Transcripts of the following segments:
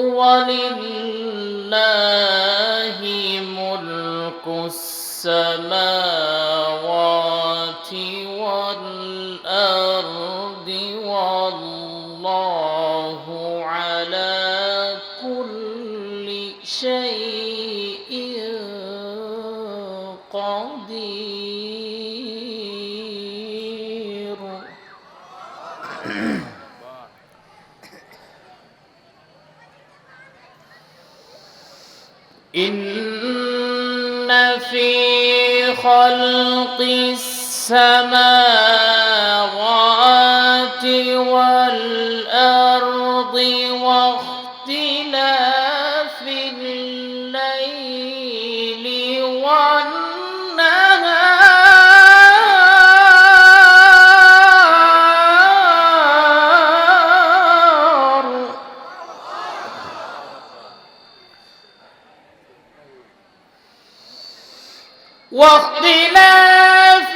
ولله ملك السماوات والأرض والله على كل شيء قدير. إن في خلق السماوات والأرض واختلاف واختلاف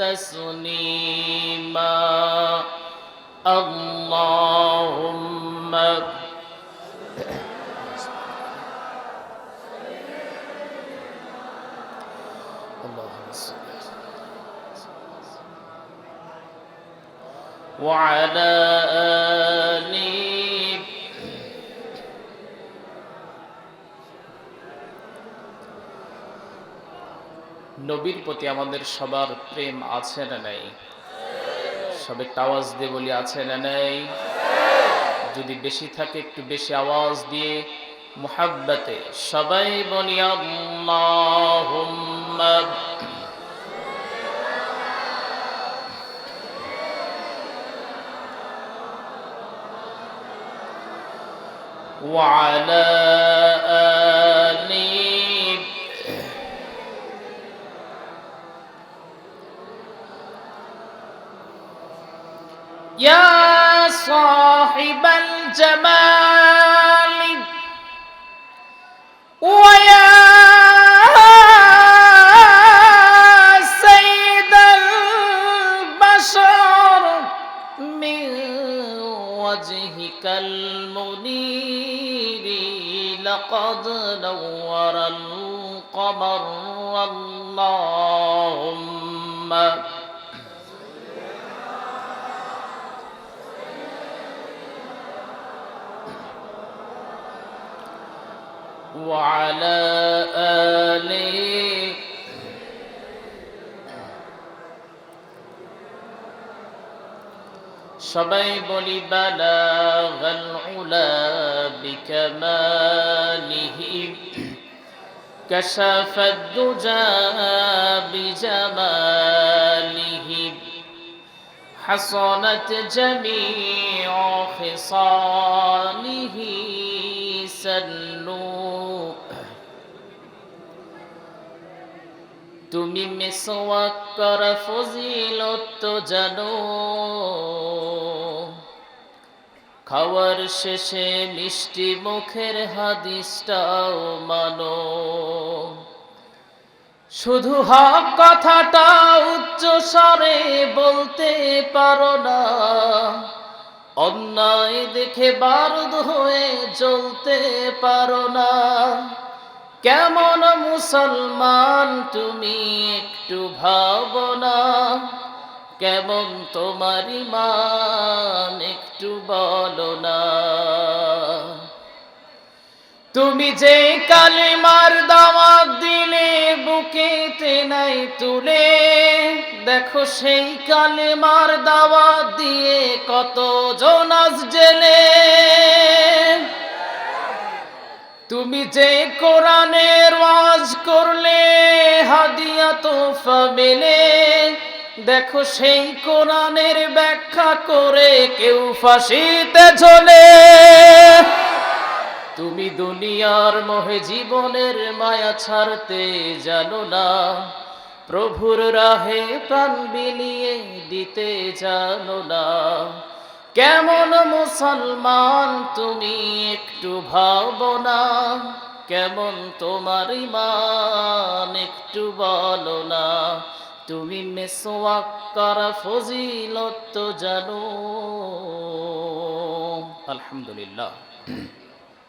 تسليما. اللهم وعلى آله নবীর প্রতি আমাদের সবার প্রেম আছে না নেই সবে আওয়াজ দিয়ে বলি আছে না নেই যদি বেশি থাকে একটু বেশি আওয়াজ দিয়ে মুহাব্বতে সবাই বলি আল্লাহুম্মা وعلى يا صاحب الجمال ويا سيد البشر من وجهك المنير لقد نور القمر اللهم وعلى آله সবাই বলি বালাগাল উলা বিকামালিহি كشف الدجى بجماله حصنت جميع خصاله سلوا তুমি মিসওয়াক কর ফজিলত জানো। খাওয়ার শেষে মিষ্টি মুখের হাদিসটাও মানো। শুধু হক কথাটা উচ্চ স্বরে বলতে পারো না। অন্যায় দেখে বারুদ হয়ে জ্বলতে পারো না। কেমন মুসলমান তুমি একটু ভাবনা কেমন তোমার ইমান একটু বলো না? তুমি যে কালিমার দাওয়াত দিলে বুকেতে নাই তুলে, দেখো সেই কালিমার দাওয়াত দিয়ে কত জোনাস জেলে। তুমি যে কোরআনের ওয়াজ করলে, হাদিয়া তোফা মেলে। দেখো সেই কোরআনের ব্যাখ্যা করে কেউ ফাঁসিতে ঝোলে। তুমি দুনিয়ার মোহে জীবনের মায়া ছাড়তে জানো না। প্রভুর রাহে প্রাণ বিলিয়ে দিতে জানো না। কেমন মুসলমান তুমি একটু ভাবনা কেমন তোমার ইমান একটু বলো না? তুমি মেসোয়াক করা ফজিলত জানো। আলহামদুলিল্লাহ।